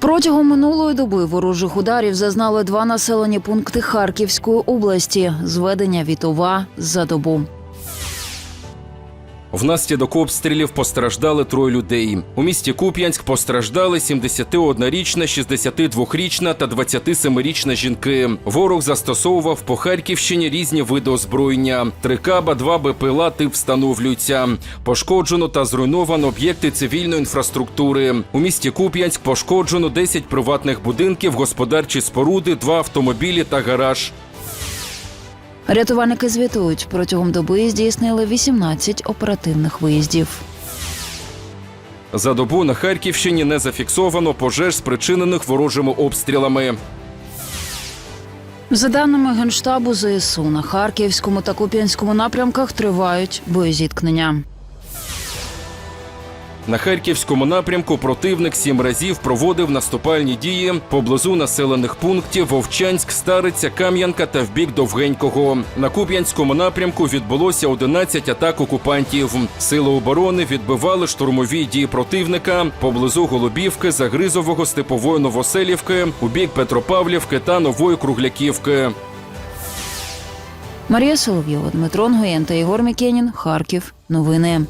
Протягом минулої доби ворожих ударів зазнали два населені пункти Харківської області. Зведення Вітова за добу. Внаслідок обстрілів постраждали троє людей. У місті Куп'янськ постраждали 71-річна, 62-річна та 27-річна жінки. Ворог застосовував по Харківщині різні види озброєння. Три каба, два БПЛА тип встановлюються. Пошкоджено та зруйновано об'єкти цивільної інфраструктури. У місті Куп'янськ пошкоджено 10 приватних будинків, господарчі споруди, два автомобілі та гараж. Рятувальники звітують, протягом доби здійснили 18 оперативних виїздів. За добу на Харківщині не зафіксовано пожеж, спричинених ворожими обстрілами. За даними Генштабу ЗСУ, на Харківському та Куп'янському напрямках тривають боєзіткнення. На харківському напрямку противник сім разів проводив наступальні дії поблизу населених пунктів Вовчанськ, Стариця, Кам'янка та в бік Довгенького. На Куп'янському напрямку відбулося 11 атак окупантів. Сили оборони відбивали штурмові дії противника поблизу Голубівки, Загризового, Степової Новоселівки, у бік Петропавлівки та Нової Кругляківки. Марія Соловйова, Дмитро Нгоєн та Ігор Мікенін. Харків. Новини.